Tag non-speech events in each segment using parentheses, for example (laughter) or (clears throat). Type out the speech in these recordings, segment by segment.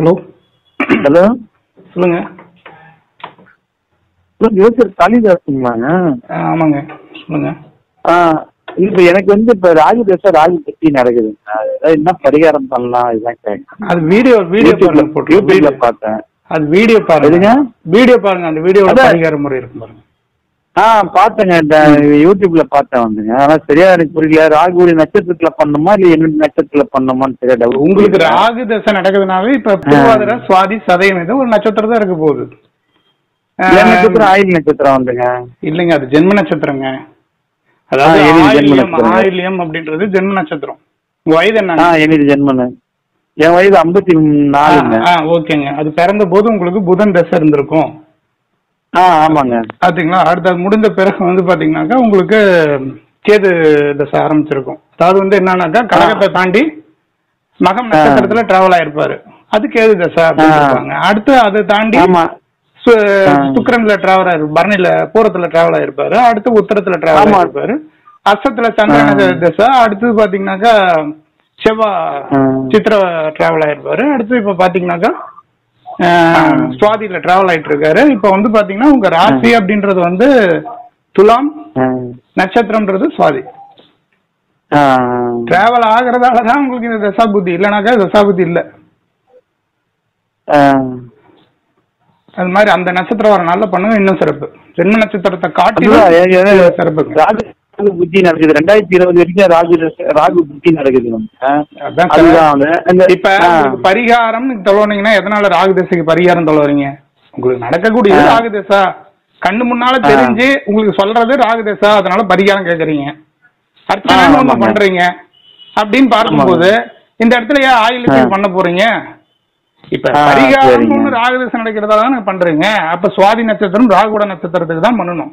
Hello. Hello. சொல்லுங்க. யோசர் காளிதாசுங்களாங்க ஆமாங்க. சொல்லுங்க. இப்போ எனக்கு வந்து இப்போ ராகு தசை ராகு பத்தி நடக்குதுங்க அதாவது என்ன பரிகாரம் பண்ணலாம் இதுதான் கேட்கணும் அது வீடியோ வீடியோ போட்டு யூடியூப்ல பார்த்தேன். அது வீடியோ பாருங்க? வீடியோ பாருங்க அந்த வீடியோட அதான். பரிகார முறை இருக்கும் பாருங்க. ஆ பார்த்தேங்க. இந்த யூடியூப்ல பார்த்தேன் வந்துங்க. ஆனா சரியா எனக்கு புரியல. ராகுடைய நட்சத்திரத்துல பண்ணணுமா இல்ல என்னுடைய நட்சத்திரத்துல பண்ணணுமான்னு சரியா டவுட் உங்களுக்கு ராகு தசை நடக்குதுனாவே இப்ப பூர்வாதிர சுவாதி சதயம் இது ஒரு நட்சத்திரம் தான் இருக்க போகுது. நட்சத்திரம் ஆயில் நட்சத்திரம் வந்துங்க. இல்லைங்க அது ஜென்ம நட்சத்திரங்க. அதாவது ஆ, எது ஜென்ம ஆயில்யம் நட்சத்திரம்? ஆயில்யம் அப்படின்றது ஜென்ம நட்சத்திரம். உங்க வயது என்ன எனக்கு ஜென்மனு என் வயது ஐம்பத்தி நாலுங்க. ஓகேங்க. அது பிறந்த போது உங்களுக்கு புதன் தசை இருந்திருக்கும். ஆ ஆமாங்க பாத்தீங்களா அடுத்து அது முடிந்த பிறகு வந்து பாத்தீங்கன்னாக்கா உங்களுக்கு கேது தசை ஆரம்பிச்சிருக்கும் அதாவது வந்து என்னன்னாக்கா கடகத்தை தாண்டி மகம் நட்சத்திரத்துல டிராவல் ஆயிருப்பாரு அது கேது தசை அப்படின்னு அடுத்து அதை தாண்டி. சுக்கிரன்ல டிராவல் ஆயிரு பரணில பூரத்துல டிராவல் ஆயிருப்பாரு அடுத்து உத்தரத்துல டிராவல். ஆயிருப்பாரு அஸ்தத்துல சந்திரன. தசை அடுத்து பாத்தீங்கன்னாக்கா செவ்வா. சித்திர டிராவல் ஆயிருப்பாரு அடுத்து இப்ப பாத்தீங்கன்னாக்கா சுவாதியில டிராவல் ஆயிட்டு இருக்காரு இப்ப வந்து பாத்தீங்கன்னா உங்க ராசி அப்படின்றது வந்து துலாம். நட்சத்திரம்ன்றது சுவாதி. டிராவல் ஆகுறதால தான் உங்களுக்கு இந்த தசா புத்தி இல்லைனாக்கா தசா புத்தி இல்ல. அது மாதிரி அந்த நட்சத்திரம் வர நாள்ல பண்ணுங்க இன்னும் சிறப்பு. ஜென்ம நட்சத்திரத்தை எ- சிறப்பு. ராகு புத்தி நடக்குது. ரெண்டாயிரத்தி இருபது வரைக்கும் ராகு ராகு புத்தி நடக்குது. அதுதான். இப்ப பரிகாரம் தொலைவீங்கன்னா எதனால ராகு தசைக்கு பரிகாரம் தொலைவீங்க உங்களுக்கு நடக்கக்கூடிய. ராகு தசா. கண்ணு முன்னால. தெரிஞ்சு உங்களுக்கு சொல்றது ராகு தசா அதனால பரிகாரம் கேக்குறீங்க. அர்ச்சனை ஒண்ணு. பண்றீங்க. அப்படின்னு பார்க்கும்போது இந்த இடத்துல ஏன் ஆயில் ஆ. பண்ண போறீங்க? இப்ப பரிகாரம் சரிங்க. ஒண்ணு ராகு தசை நடக்கிறதால தானே பண்றீங்க. அப்ப சுவாதி நட்சத்திரம் ராகுட நட்சத்திரத்துக்கு தான் பண்ணணும்.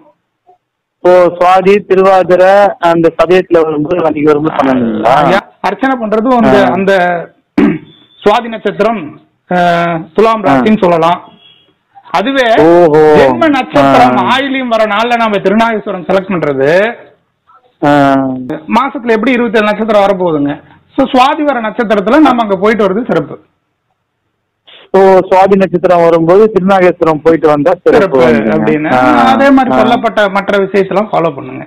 இப்போ சுவாதி திருவாதிரை அந்த சதயத்துல வரும்போது அன்னைக்கு வரும்போது ஐயா, அர்ச்சனை பண்றது அந்த. அந்த (clears throat) சுவாதி நட்சத்திரம் துலாம் ராசின்னு சொல்லலாம் அதுவே. ஜென்ம நட்சத்திரம். ஆயிலியும் வர நாள்ல நம்ம திருநாகேஸ்வரம் செலக்ட் பண்றது. மாசத்துல எப்படி இருபத்தி ஏழு நட்சத்திரம் வரப்போகுதுங்க சோ சுவாதி வர நட்சத்திரத்துல நம்ம அங்க போயிட்டு வர்றது சிறப்பு ஓ சுவாதி நட்சத்திரம் வரும்போது திருநாகேஸ்வரம் போயிட்டு வந்தா சிறப்பு. அப்படின்னு. அதே மாதிரி. சொல்லப்பட்ட மற்ற விஷயத்தெல்லாம் ஃபாலோ பண்ணுங்க.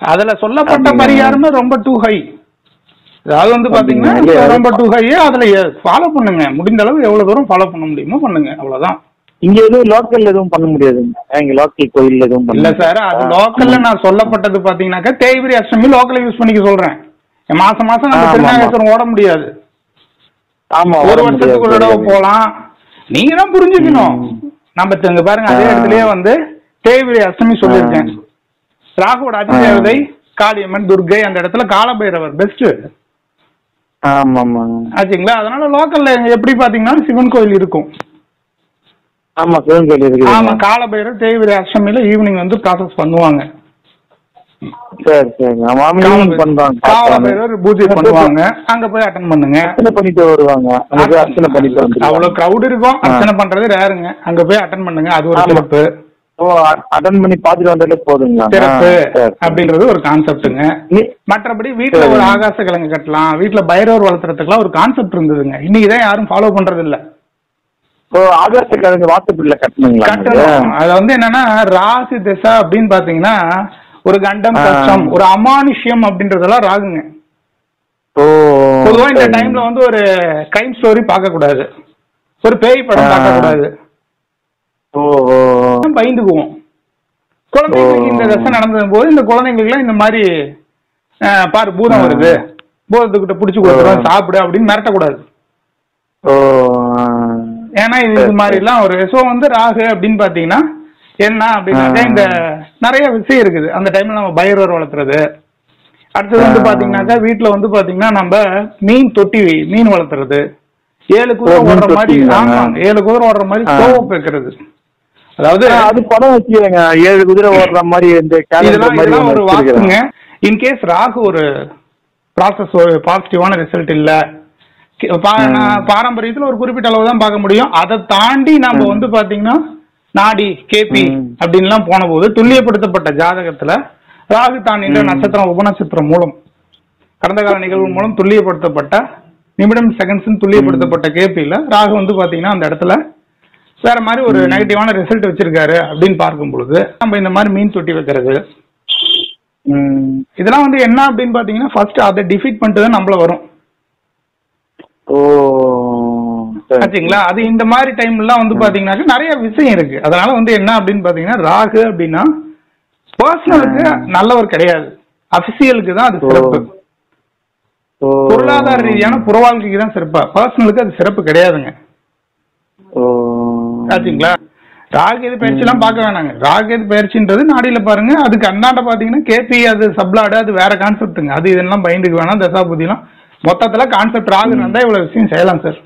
அதுல சொல்லப்பட்ட? பரிகாரமே ரொம்ப டூ ஹை அதாவது வந்து பாத்தீங்கன்னா ரொம்ப டூ ஹை அதுல ஃபாலோ பண்ணுங்க. முடிந்த அளவு எவ்வளவு தூரம் ஃபாலோ பண்ண முடியுமோ பண்ணுங்க. அவ்வளவுதான். இங்க எதுவும் லோக்கல் எதுவும் பண்ண முடியாதுங்க. இங்க லோக்கல் கோயில் எதுவும் இல்ல சார் அது முடியாதா? லோக்கல்ல நான் சொல்லப்பட்டது பாத்தீங்கன்னாக்கா தேய்பிரி அஷ்டமி லோக்கல்ல யூஸ் பண்ணிக்க சொல்றேன். மாசம் மாசம் நம்ம திருநாகேஸ்வரம் ஓட முடியாது. ஆமா ஒரு வர வருஷத்துக்கு ஒரு. தடவை போலாம். நீங்க தான் புரிஞ்சுக்கணும். நம்ம இங்க பாருங்க அதே. இடத்துலயே வந்து தேய்பிரி அஷ்டமி சொல்லியிருக்கேன். ராகுவோட அதிதேவதை காளியம்மன் துர்கை அந்த இடத்துல காலபைரவர் பெஸ்ட் ஆச்சுங்களா? அதனால லோக்கல்ல எப்படி பாத்தீங்கன்னா சிவன் கோயில் இருக்கும். ஆமா சிவன் கோயில் இருக்குது ஆமா காலபைரவர் தேய்பிரி அஷ்டமியில ஈவினிங் வந்து ப்ராசஸ் பண்ணுவாங்க. சரி சரி. ஆமா ஈவினிங் பண்றாங்க காலபைரவர் பூஜை பண்ணுவாங்க. அங்க போய் அட்டன் பண்ணுங்க. அர்ச்சனை பண்ணிட்டு வருவாங்க. அர்ச்சனை பண்ணிட்டு வந்துருவாங்க. அவ்வளவு கிரௌட் இருக்கும். அர்ச்சனை பண்றது ரேருங்க அங்க போய் அட்டன் பண்ணுங்க. அது ஒரு. சிறப்பு. ஓ அட்டன் பண்ணி பாத்துட்டு வந்தாலே போதுங்களா? சிறப்பு. அப்படின்றது ஒரு கான்செப்ட்டுங்க மற்றபடி வீட்டுல. ஒரு ஆகாச கிழங்கு கட்டலாம். வீட்டுல பைரவர் வளர்த்துறதுக்குலாம் ஒரு கான்செப்ட் இருந்ததுங்க. இன்னைக்கு தான் யாரும் ஃபாலோ பண்றது இல்ல ஓ ஆகாச கிழங்கு வாட்ஸ்அப்ல கட்டணுங்களா? கட்டணும். அது வந்து என்னன்னா ராசி திசை அப்படின்னு பாத்தீங்கன்னா ஒரு கண்டம். கஷ்டம் ஒரு அமானுஷ்யம் அப்படின்றதெல்லாம் ராகுங்க பொதுவா இந்த. டைம்ல வந்து ஒரு கிரைம் ஸ்டோரி பார்க்க கூடாது ஒரு பேய் படம். பார்க்க கூடாது பயந்துக்குவோம் குழந்தைங்களுக்கு. இந்த தசை நடந்தது போது இந்த குழந்தைங்களுக்கு இந்த மாதிரி பாரு பூதம். வருது பூதத்துக்கிட்ட புடிச்சு கொடுத்துரும். சாப்பிடு அப்படின்னு மிரட்டக்கூடாது ஏன்னா இது மாதிரி எல்லாம் ஒரு சோ வந்து ராகு அப்படின்னு பாத்தீங்கன்னா என்ன அப்படின்னாக்கா. இந்த நிறைய விஷயம் இருக்குது அந்த டைம்ல நம்ம பைரவர் வளர்த்துறது அடுத்தது வந்து. பாத்தீங்கன்னாக்கா வீட்டுல வந்து பாத்தீங்கன்னா நம்ம மீன் தொட்டி மீன் வளர்த்துறது ஏழு குதிரை ஓடுற மாதிரி தொட்டிங்களாங்க? ஆமா ஏழு குதிரை ஓடுற மாதிரி. ஸ்டோவ் வைக்கிறது அதாவது அது படம் வச்சுக்கோங்க ஏழு குதிரை ஓடுற மாதிரி இந்த இதெல்லாம் ஒரு வாக்குங்க. இன்கேஸ் ராகு ஒரு ப்ராசஸ் ஒரு பாசிட்டிவான ரிசல்ட் இல்ல பாரம்பரியத்துல ஒரு குறிப்பிட்ட அளவு தான் பார்க்க முடியும் அதை தாண்டி நம்ம. வந்து பாத்தீங்கன்னா நாடி கேபி ம். அப்படின்லாம் போன போது துல்லியப்படுத்தப்பட்ட ஜாதகத்துல ராகு தான் என்ற. நட்சத்திரம் உபநட்சத்திரம் மூலம் கடந்த கால நிகழ்வு மூலம் துல்லியப்படுத்தப்பட்ட நிமிடம் செகண்ட்ஸ் துல்லியப்படுத்தப்பட்ட கேபியில ராகு வந்து பாத்தீங்கன்னா அந்த இடத்துல வேற மாதிரி ஒரு நெகட்டிவான ரிசல்ட் வச்சிருக்காரு அப்படின்னு பார்க்கும் பொழுது நம்ம இந்த மாதிரி மீன் தொட்டி வைக்கிறது. இதெல்லாம் வந்து என்ன அப்படின்னு பாத்தீங்கன்னா ஃபர்ஸ்ட் அதை டிஃபீட் பண்ணிட்டு தான் நம்மள வரும் ஓ. ஆச்சுங்களா? அது இந்த மாதிரி டைம்லாம் வந்து பாத்தீங்கன்னாக்க நிறைய விஷயம் இருக்கு. அதனால வந்து என்ன அப்படின்னு பாத்தீங்கன்னா ராகு அப்படின்னா பர்சனலுக்கு நல்லவர் கிடையாது. அபிஷியலுக்கு தான் அது சிறப்பு. பொருளாதார ரீதியான புற வாழ்க்கைக்கு தான் சிறப்பா. பர்சனலுக்கு அது சிறப்பு கிடையாதுங்க. ஆச்சுங்களா? ராகு எது பயிற்சி எல்லாம் பார்க்க வேணாங்க. ராகு எது பயிற்சின்றது நாடியில பாருங்க. அதுக்கு அண்ணாண்ட பாத்தீங்கன்னா கேபி அது சப்ளாடு அது வேற கான்செப்ட்டுங்க அது இதெல்லாம் பயந்துக்கு வேணாம். தசா புத்திலாம் மொத்தத்துல கான்செப்ட் ராகு இருந்தா இவ்வளவு விஷயம் செய்யலாம் சார்.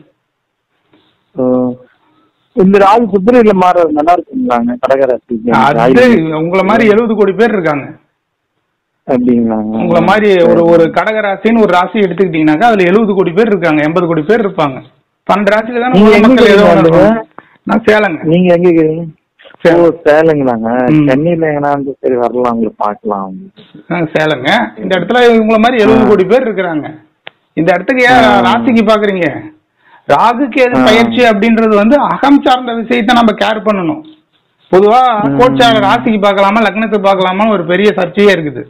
இந்த ராகு குதிரையில மாறது நல்லா இருக்குங்களாங்க கடகராசி உங்களை மாதிரி எழுபது கோடி பேர் இருக்காங்க. அப்படிங்களாங்க உங்களை மாதிரி ஒரு ஒரு கடக ராசின்னு ஒரு ராசி எடுத்துக்கிட்டீங்கன்னாக்கா அதுல எழுபது கோடி பேர் இருக்காங்க. எண்பது கோடி பேர் இருப்பாங்க. பன்னெண்டு ராசியில தான். நான் சேலங்க. நீங்க எங்க இருக்கிறீங்க. சேலங்களாங்க. சென்னையில எங்கன்னா சரி வரலாம் உங்களை பார்க்கலாம். சேலங்க. இந்த இடத்துல உங்களை மாதிரி எழுபது. கோடி பேர் இருக்கிறாங்க. இந்த இடத்துக்கு ஏன். ராசிக்கு பாக்குறீங்க? ராகுக்கு எது. பயிற்சி அப்படின்றது வந்து அகம் சார்ந்த விஷயத்த நம்ம கேர் பண்ணணும் பொதுவா ம். கோச்சார ராசிக்கு பார்க்கலாமா லக்னத்துக்கு பார்க்கலாமா ஒரு பெரிய சர்ச்சையே இருக்குது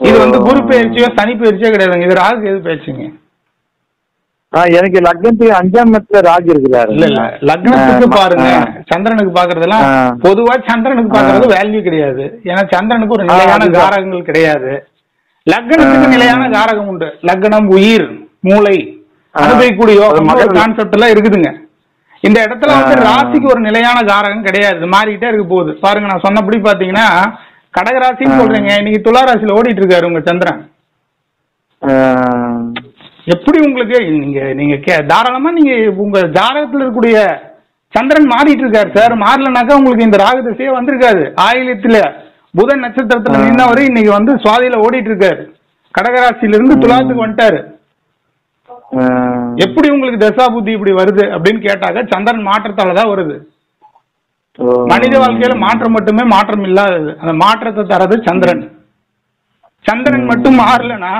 இது வந்து. குரு பயிற்சியோ சனி பயிற்சியோ கிடையாதுங்க இது ராகு எது பயிற்சிங்க எனக்கு லக்னத்துக்கு அஞ்சாம் இடத்துல ராகு இருக்கிறாரு இல்ல இல்ல லக்னத்துக்கு பாருங்க. சந்திரனுக்கு பாக்குறதெல்லாம். பொதுவா சந்திரனுக்கு பாக்குறது. வேல்யூ கிடையாது ஏன்னா சந்திரனுக்கு ஒரு நிலையான. காரகங்கள் கிடையாது லக்னத்துக்கு. நிலையான காரகம் உண்டு லக்னம் உயிர் மூளை. அனுபவிக்கூடிய கான்செப்ட் எல்லாம் இருக்குதுங்க இந்த இடத்துல வந்து. ராசிக்கு ஒரு நிலையான காரகம் கிடையாது மாறிக்கிட்டே இருக்க போகுது பாருங்க நான் சொன்னபடி பாத்தீங்கன்னா கடகராசின்னு. சொல்றீங்க இன்னைக்கு துலா ராசியில ஓடிட்டு இருக்காரு உங்க சந்திரன் எப்படி உங்களுக்கு நீங்க நீங்க தாராளமா நீங்க உங்க ஜாதகத்துல இருக்கக்கூடிய சந்திரன் மாறிட்டு இருக்காரு சார் மாறலனாக்கா உங்களுக்கு இந்த ராகு திசையே வந்திருக்காது ஆயிலத்துல புதன் நட்சத்திரத்துல ஆ. நின்னவரு இன்னைக்கு வந்து சுவாதியில ஓடிட்டு இருக்காரு கடகராசியில இருந்து. துலாத்துக்கு வந்துட்டாரு. எப்படி உங்களுக்கு தசா புத்தி இப்படி வருது அப்படின்னு கேட்டாக்க சந்திரன் மாற்றத்தால தான் வருது. மனித வாழ்க்கையில மாற்றம் மட்டுமே மாற்றம் இல்லாதது. அந்த மாற்றத்தை தரது சந்திரன். சந்திரன். மட்டும் மாறலனா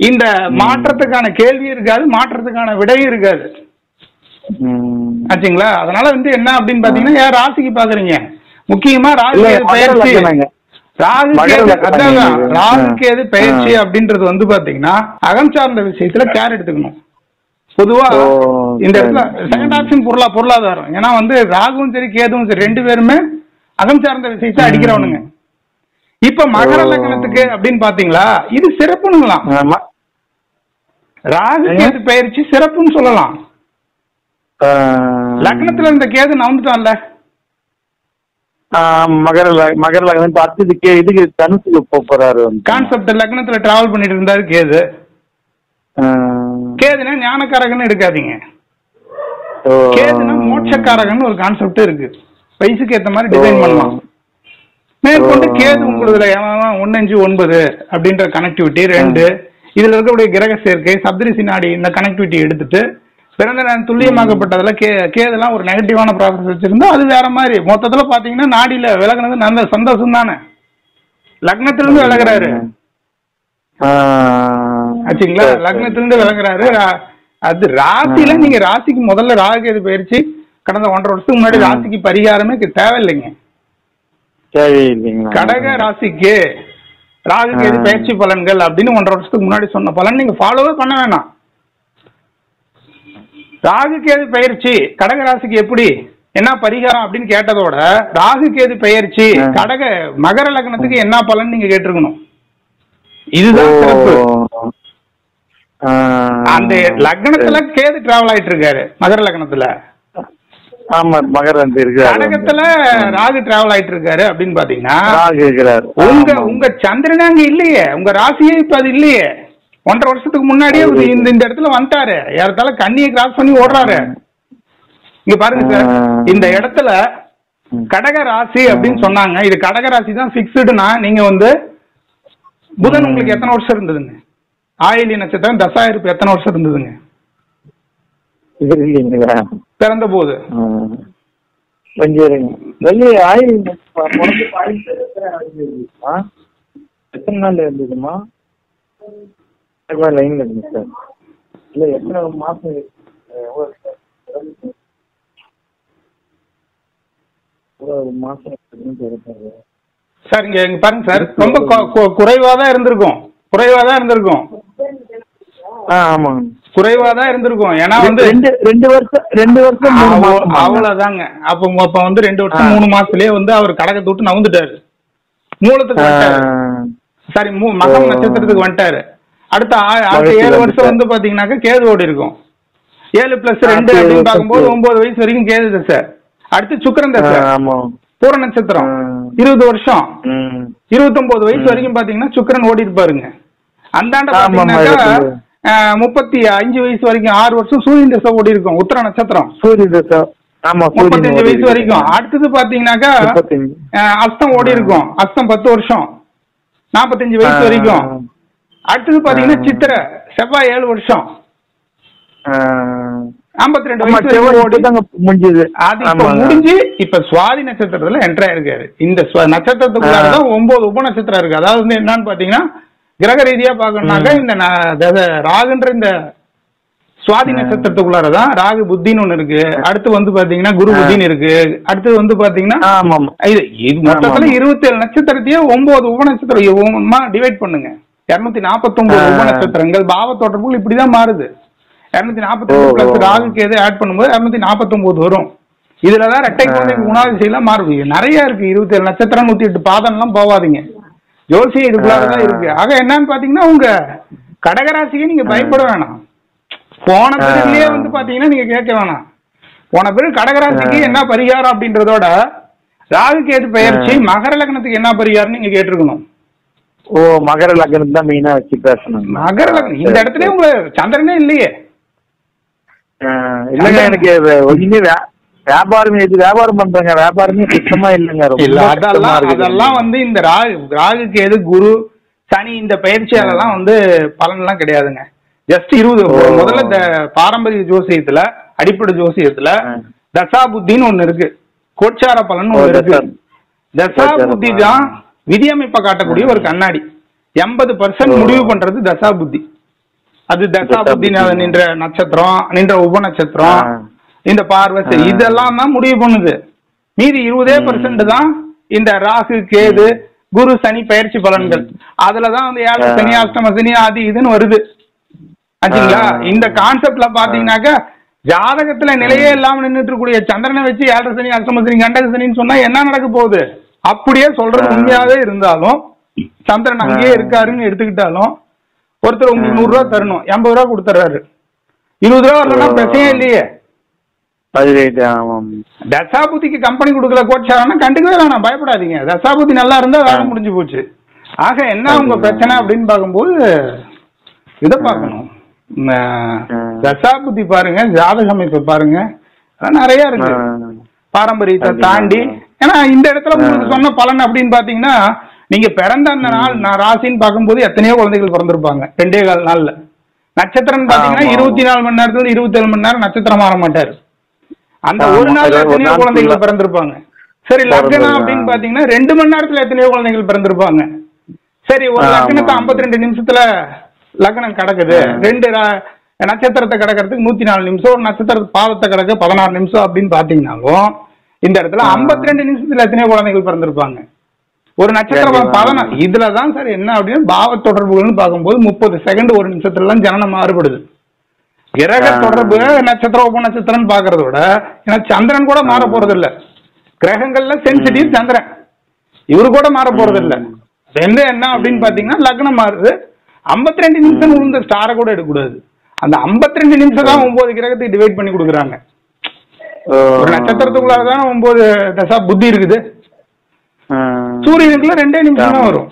இந்த மாற்றத்துக்கான கேள்வி இருக்காது மாற்றத்துக்கான விடையும் இருக்காது. ஆச்சுங்களா? அதனால வந்து என்ன அப்படின்னு பாத்தீங்கன்னா யார் ராசிக்கு பாக்குறீங்க? முக்கியமா மகர பயிற்சி. லக்னங்க. ராகு மகர கேது லக்னம் அதான் இது. ராகு ஆ. கேது பயிற்சி. அப்படின்றது வந்து பாத்தீங்கன்னா அகம் சார்ந்த விஷயத்துல கேர் எடுத்துக்கணும் பொதுவா இந்த. இடத்துல செகண்ட் ஆப்ஷன் பொருளா பொருளாதாரம் ஏன்னா வந்து ராகுவும் சரி கேதுவும் சரி ரெண்டு பேருமே அகம் சார்ந்த விஷயத்தை. அடிக்கிறவனுங்க இப்ப மகர. லக்னத்துக்கு அப்படின்னு பாத்தீங்களா இது சிறப்புனுங்களாம் ஆமா. ராகு? கேது பயிற்சி சிறப்புன்னு சொல்லலாம். லக்னத்துல இருந்த கேது நவுந்துட்டான்ல மகர மகர லக்னம் இப்ப அடுத்தது கே இதுக்கு தனுசுக்கு போறாரு. கான்செப்ட் லக்னத்துல டிராவல் பண்ணிட்டு இருந்தாரு கேது. கேதுனா ஞானக்காரகன்னு எடுக்காதீங்க. கேதுனா மோட்சக்காரகன்னு ஒரு கான்செப்ட் இருக்கு வயசுக்கு ஏத்த மாதிரி டிசைன். பண்ணலாம் மேற்கொண்டு. கேது உங்களுதுல ஒன்னு அஞ்சு ஒன்பது அப்படின்ற கனெக்டிவிட்டி ரெண்டு இதுல இருக்கக்கூடிய கிரக சேர்க்கை சப்தரிசி நாடி இந்த கனெக்டிவிட்டி எடுத்துட்டு பிறந்த நேரம் துல்லியமாக்கப்பட்டதுல கே கேதெல்லாம் ஒரு நெகட்டிவான ப்ராசஸ் வச்சிருந்தா அது வேற மாதிரி. மொத்தத்துல பாத்தீங்கன்னா நாடியில விலகுனது நல்ல சந்தோஷம் தானே. லக்னத்துல இருந்து விலகுறாரு. ஆச்சுங்களா. லக்னத்திலிருந்து விளங்குறாரு ரா- அது ராசியில நீங்க ராசிக்கு முதல்ல ராகு எது பயிற்சி கடந்த ஒன்றரை வருஷத்துக்கு முன்னாடி. ராசிக்கு பரிகாரமே தேவையில்லைங்க. கடக ராசிக்கு ராகுக்கு எது. பயிற்சி பலன்கள் அப்படின்னு ஒன்றரை வருஷத்துக்கு முன்னாடி சொன்ன பலன் நீங்க ஃபாலோவே பண்ண வேணாம். ராகுக்கு எது பயிற்சி கடக ராசிக்கு எப்படி? என்ன பரிகாரம் அப்படின்னு கேட்டதோட ராகுக்கு எது பயிற்சி. கடக மகர லக்னத்துக்கு என்ன பலன் நீங்க கேட்டிருக்கணும்? இதுதான் சிறப்பு. அந்த லக்னத்துல கேது டிராவல் ஆயிட்டு இருக்காரு மகர லக்னத்துல. ஆமா இருக்கு கடகத்துல ராகு டிராவல் ஆயிட்டு இருக்காரு அப்படின்னு பாத்தீங்கன்னா ராகு உங்க. உங்க சந்திரன் அங்க இல்லையே உங்க ராசியே இப்ப அது இல்லையே. ஒன்றரை வருஷத்துக்கு முன்னாடியே இந்த இந்த இடத்துல வந்துட்டாரு. ஏறத்தால கண்ணியை கிராஸ் பண்ணி ஓடுறாரு. இங்க பாருங்க சார். இந்த இடத்துல. கடக ராசி அப்படின்னு சொன்னாங்க. இது கடக ராசி தான் பிக்ஸ்டுனா நீங்க வந்து புதன். உங்களுக்கு எத்தனை வருஷம் இருந்ததுங்க? ஆயிலி நட்சத்திரம் தசாயிருப்பு எத்தனை வருஷம் இருந்ததுங்க? பிறந்த போது. எத்தனை நாள் இருந்ததுமா? லைன்ல இருந்துச்சு சார் இல்ல எத்தனை மாசம் இங்க இங்க பாருங்க சார் ரொம்ப குறைவா தான் இருந்திருக்கும். குறைவா தான் இருந்திருக்கும் ஆமாங்க. குறைவா தான் இருந்திருக்கும். ஏன்னா வந்து ரெண்டு ரெண்டு வருஷம் ரெண்டு வருஷம் அவ்வளவுதாங்க. அப்ப அப்பா வந்து ரெண்டு வருஷம். மூணு மாசத்துலயே வந்து அவர் கடகத்தை விட்டு நவுந்துட்டாரு. மூலத்துக்கு சாரி மகம். நட்சத்திரத்துக்கு வந்துட்டாரு. அடுத்த அடுத்த ஏழு வருஷம். வந்து பாத்தீங்கன்னாக்கா கேது ஓடி இருக்கும். ஏழு பிளஸ் ரெண்டு அப்படின்னு பார்க்கும்போது. ஒன்பது வயசு வரைக்கும் கேது தசை அடுத்து சுக்கிரன் தசை பூர நட்சத்திரம். இருபது வருஷம். இருபத்தொன்பது வயசு. வரைக்கும் பாத்தீங்கன்னா சுக்கிரன் ஓடி இருப்பாருங்க. அந்தாண்ட பாத்தீங்கன்னாக்கா முப்பத்தி அஞ்சு வயசு வரைக்கும் ஆறு வருஷம் சூரியன் தசை ஓடி இருக்கும். உத்தர நட்சத்திரம். சூரிய தசை. சூரியன் முப்பத்தஞ்சு வயசு. வரைக்கும். அடுத்தது பாத்தீங்கன்னாக்கா அஸ்தம் ஓடி இருக்கும். அஸ்தம் பத்து வருஷம். நாற்பத்தஞ்சு வயசு. வரைக்கும். அடுத்தது பாத்தீங்கன்னா. சித்திரை செவ்வாய் ஏழு வருஷம். ஐம்பத்தி ரெண்டு முடிஞ்சது அது. முடிஞ்சு இப்ப சுவாதி நட்சத்திரத்துல என்ட்ரா இருக்காரு இந்த நட்சத்திரத்துக்குள்ளாரதான் ஒன்பது உப நட்சத்திரம் இருக்கு அதாவது வந்து என்னன்னு பாத்தீங்கன்னா கிரக ரீதியா பாக்கணும்னாக்கா இந்த ராகுன்ற இந்த சுவாதி நட்சத்திரத்துக்குள்ளாரதான் ராகு புத்தின்னு ஒண்ணு இருக்கு அடுத்து வந்து பாத்தீங்கன்னா குரு. புத்தின்னு இருக்கு அடுத்து வந்து பாத்தீங்கன்னா மொத்தத்துல. இருபத்தி ஏழு நட்சத்திரத்தையே ஒன்பது உப நட்சத்திரம் டிவைட் பண்ணுங்க இருநூத்தி நாற்பத்தொன்பது. உப நட்சத்திரங்கள் பாவ தொடர்புகள் இப்படிதான் மாறுது இருநூத்தி நாற்பத்தி ஓ, பிளஸ். ராகுக்கு எது ஆட் பண்ணும்போது இருநூத்தி நாற்பத்தொன்பது வரும் இதுலதான் ரெட்டை ஆ. குழந்தைக்கு குணாதிசையெல்லாம் மாறுது நிறைய இருக்கு இருபத்தி ஏழு நட்சத்திரம் நூத்தி எட்டு பாதம் எல்லாம் போவாதீங்க ஜோசியம் இதுக்குள்ளாரதான். இருக்கு ஆக என்னன்னு பாத்தீங்கன்னா உங்க கடகராசிக்கு நீங்க பயப்பட வேணாம் போன. பிறகுலயே வந்து பாத்தீங்கன்னா நீங்க கேட்க வேணாம் போன பிறகு கடகராசிக்கு. என்ன பரிகாரம் அப்படின்றதோட ராகு கேது பெயர்ச்சி. மகர லக்னத்துக்கு என்ன பரிகாரம் நீங்க கேட்டிருக்கணும் ஓ மகர லக்னம் தான் மெயினா வச்சு பேசணும் மகர லக்னம். இந்த இடத்துல உங்க சந்திரனே இல்லையே. இல்லங்க எனக்கு வே- வியாபாரம் இது வியாபாரம் பண்றேங்க. வியாபாரமே சுத்தமா இல்லைங்க. ரொம்ப அதெல்லாம் வந்து இந்த ராகு ராகு கேது குரு சனி இந்த பயிற்சியாலலாம் வந்து பலன் எல்லாம் கிடையாதுங்க. ஜஸ்ட் இருபது. முதல்ல இந்த பாரம்பரிய ஜோசியத்துல அடிப்படை ஜோசியத்துல. தசா புத்தின்னு ஒண்ணு இருக்கு. கோச்சார பலன் ஒண்ணு இருக்கு. தசா. புத்தி. தான் விதியமைப்பை காட்டக்கூடிய ஒரு கண்ணாடி எண்பது பர்சன்ட். முடிவு பண்றது தசா புத்தி அது தசா புத்தி. நின்ற நட்சத்திரம் நின்ற உப நட்சத்திரம். இந்த பார்வை. இதெல்லாம் தான் முடிவு பண்ணுது மீதி இருபதே. பர்சன்ட் தான் இந்த ராகு கேது குரு சனி பயிற்சி பலன்கள் அதுலதான் வந்து ஏழரை ஆ. சனி அஷ்டம சனி அது இதுன்னு வருது ஆச்சுங்களா. இந்த கான்செப்ட்ல பாத்தீங்கன்னாக்கா ஜாதகத்துல நிலையே இல்லாம நின்னுட்டு இருக்கக்கூடிய சந்திரனை வச்சு ஏழரை சனி அஷ்டம சனி கண்டக சனின்னு சொன்னா என்ன நடக்க போகுது அப்படியே சொல்றது. உண்மையாவே இருந்தாலும் சந்திரன் அங்கேயே. இருக்காருன்னு எடுத்துக்கிட்டாலும் ஒருத்தர் உங்களுக்கு. நூறு ரூபா தரணும் எண்பது ரூபா கொடுத்துறாரு இருபது ரூபா வரலன்னா. பிரச்சனையே இல்லையே தசாபுத்திக்கு கம்பெனி கொடுக்கல கோச்சாரம்னா கண்டுக்கவே வேணாம் பயப்படாதீங்க தசாபுத்தி நல்லா இருந்தா வேலை. முடிஞ்சு போச்சு ஆக என்ன உங்க பிரச்சனை அப்படின்னு பார்க்கும்போது இதை பார்க்கணும். தசாபுத்தி பாருங்க ஜாதக அமைப்பை பாருங்க நிறைய இருக்கு பாரம்பரியத்தை? தாண்டி ஏன்னா இந்த இடத்துல. உங்களுக்கு சொன்ன பலன் அப்படின்னு பாத்தீங்கன்னா நீங்க பிறந்த அந்த நாள் நான் ராசின்னு பார்க்கும்போது எத்தனையோ குழந்தைகள் பிறந்திருப்பாங்க ரெண்டே கால் நாள்ல நட்சத்திரம் பாத்தீங்கன்னா. இருபத்தி நாலு மணி நேரத்துல இருபத்தி ஏழு மணி நேரம் நட்சத்திரம் மாற மாட்டாரு அந்த ஒரு ஒரு எத்தனையோ நாள் குழந்தைகள். பிறந்திருப்பாங்க சரி லக்னம். அப்படின்னு பாத்தீங்கன்னா ரெண்டு மணி நேரத்துல எத்தனையோ குழந்தைகள் பிறந்திருப்பாங்க சரி ஒரு. லக்னத்தை 52 ரெண்டு நிமிஷத்துல லக்னம் கிடக்குது. ரெண்டு நட்சத்திரத்தை கிடக்கிறதுக்கு நூத்தி நாலு நிமிஷம் ஒரு நட்சத்திர பாதத்தை கிடக்க பதினாறு நிமிஷம் அப்படின்னு பாத்தீங்கன்னாலும் இந்த இடத்துல. 52 ரெண்டு நிமிஷத்துல எத்தனையோ குழந்தைகள் பிறந்திருப்பாங்க. ஒரு நட்சத்திரம் கண்டிப்பா. பலன. இதுலதான் சார் என்ன அப்படின்னு பாவ தொடர்புகள்னு பார்க்கும்போது முப்பது செகண்ட் ஒரு நிமிஷத்துல எல்லாம் ஜனனம் மாறுபடுது. கிரக. தொடர்பு நட்சத்திரம் உப நட்சத்திரம் பாக்குறத விட ஏன்னா சந்திரன் கூட மாற போறது இல்ல கிரகங்கள்ல சென்சிட்டிவ். சந்திரன். இவரு கூட மாற போறது இல்ல ம். என்ன என்ன அப்படின்னு பாத்தீங்கன்னா லக்னம் மாறுது. 52 ரெண்டு நிமிஷம் உளுந்த ஸ்டாரை கூட எடுக்கக்கூடாது. அந்த 52 ரெண்டு நிமிஷம் தான் ஒன்பது கிரகத்துக்கு டிவைட் பண்ணி கொடுக்குறாங்க. ஒரு நட்சத்திரத்துக்குள்ளார தானே ஒன்பது தசா புத்தி இருக்குது. சூரியனுக்குள்ள ரெண்டே நிமிஷம் தான் வரும்.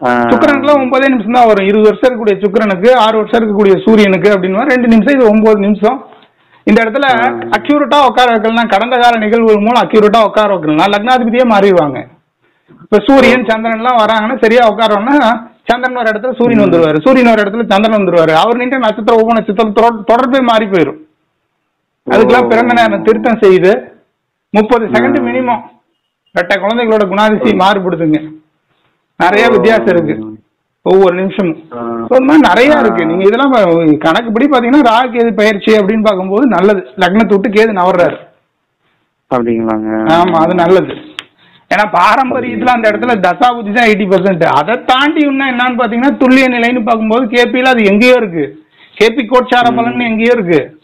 சுக்கிரனுக்குள்ள ஒன்பதே நிமிஷம் தான் வரும். இருபது வருஷம் இருக்கக்கூடிய சுக்கிரனுக்கு ஆறு வருஷம் இருக்கக்கூடிய சூரியனுக்கு அப்படின்னு ரெண்டு நிமிஷம் இது ஒன்பது நிமிஷம். இந்த இடத்துல. அக்யூரேட்டா உட்கார வைக்கலாம் கடந்த கால நிகழ்வுகள் மூலம் அக்யூரேட்டா உட்கார வைக்கலாம் லக்னாதிபதியே மாறிடுவாங்க. இப்ப சூரியன் சந்திரன் எல்லாம் வராங்கன்னா சரியா உட்காரோம்னா சந்திரன் ஒரு இடத்துல சூரியன் வந்துருவாரு. சூரியன் ஒரு இடத்துல சந்திரன் வந்துருவாரு. அவர் நின்று நட்சத்திர ஒவ்வொரு நட்சத்திரம் தொடர்- தொடர்பே மாறி போயிடும் அதுக்கெல்லாம் பிறந்த நேரம் திருத்தம் செய்து முப்பது செகண்ட். மினிமம் ரெட்டை குழந்தைகளோட குணாதிசயம் மாறுபடுதுங்க. நிறைய வித்தியாசம் இருக்கு. ஒவ்வொரு நிமிஷமும். மாதிரி நிறைய இருக்கு. நீங்க இதெல்லாம் ப- கணக்குப்படி பாத்தீங்கன்னா ரா கேது பயிற்சி அப்படின்னு பார்க்கும்போது நல்லது. லக்னத்தை விட்டு கேது நவர்றாரு. அப்படிங்களாங்க. ஆமா அது நல்லது. ஏன்னா பாரம்பரியத்துல அந்த இடத்துல தசாபுத்தி தான் எயிட்டி பர்சன்ட் அதை தாண்டி இன்னும் என்னன்னு பாத்தீங்கன்னா துல்லிய நிலைன்னு பார்க்கும்போது கேபியில அது எங்கேயோ இருக்கு. கேபி கோட்சார பலன் எங்கேயோ இருக்கு.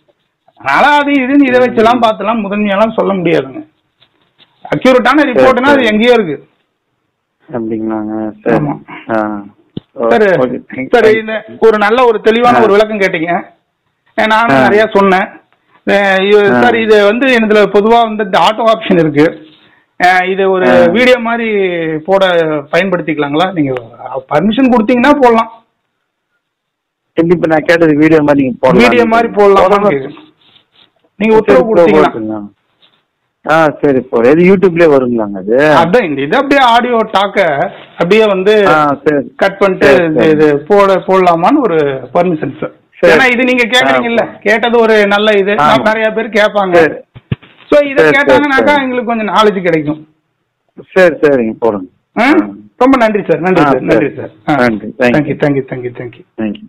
அதனால அது இதுன்னு இதை வச்செல்லாம் பார்த்துலாம் முதன்மையெல்லாம் சொல்ல முடியாதுங்க. அக்யூரேட்டான ரிப்போர்ட்னா அது எங்கேயோ இருக்கு. அப்படிங்களாங்க. சரி. சார். இந்த ஒரு நல்ல ஒரு தெளிவான ஒரு விளக்கம் கேட்டீங்க. நானும். நிறைய சொன்னேன். சார் இது வந்து இதுல பொதுவா வந்து இந்த ஆட்டோ ஆப்ஷன் இருக்கு. இது ஒரு. வீடியோ மாதிரி போட பயன்படுத்திக்கலாங்களா? நீங்க பர்மிஷன் கொடுத்தீங்கன்னா போடலாம். இப்ப நான் கேட்டது வீடியோ மாதிரி நீங்க போடலாம் வீடியோ மாதிரி போடலாம் நீங்க உத்தரவு கொடுத்தீங்கன்னா ஆ சரி போ. எது யூடியூப்லயே வருங்களாங்க அது அதான் இந்த இது அப்படியே ஆடியோ டாக்க அப்படியே வந்து கட் பண்ணிட்டு இது-. இது போட போடலாமான்னு ஒரு பர்மிஷன் சார். ஏன்னா இது நீங்க கேக்குறீங்கல்ல ஆ. கேட்டது ஒரு நல்ல இது. நிறைய பேர் கேட்பாங்க. சோ இத கேட்டாங்கனாக்கா. எங்களுக்கு கொஞ்சம் நாலேஜ் கிடைக்கும். சரி சரிங்க போடுங்க? ரொம்ப நன்றி சார் நன்றி சார். நன்றி சரி. நன்றி. Thank you thank you thank you thank you thank you